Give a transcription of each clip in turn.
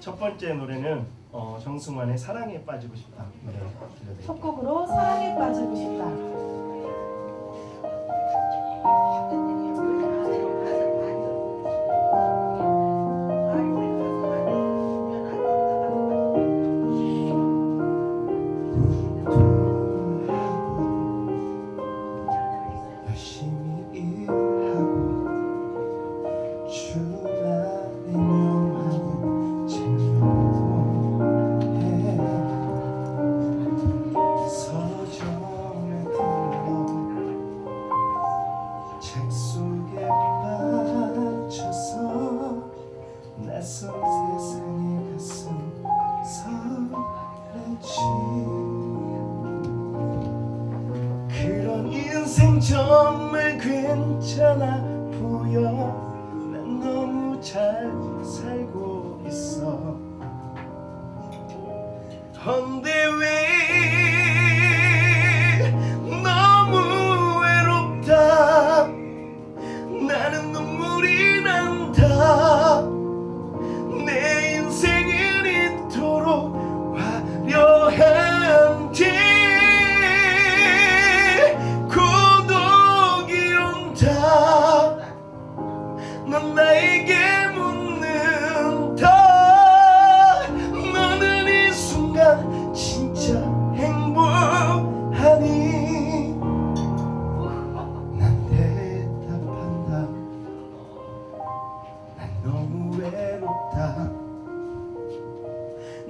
첫 번째 노래는 어, 정승환의 사랑에 빠지고 싶다 노래 들려드릴게요. 첫 곡으로 사랑에 빠지고 싶다. 열심히 일하고 주 책 속에 빠져서 낯선 세상에 가슴 설레지. 그런 인생 정말 괜찮아 보여. 난 너무 잘 살고 있어. 헌데 왜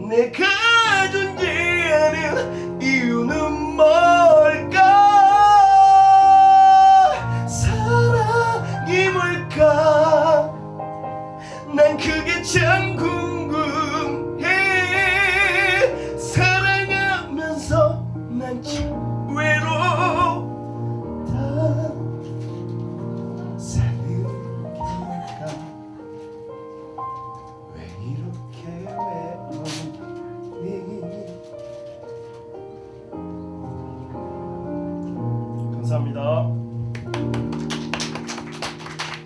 내가 존재하는 이유는 뭘까? 사랑이 뭘까? 난 그게 참 궁금해 감사합니다.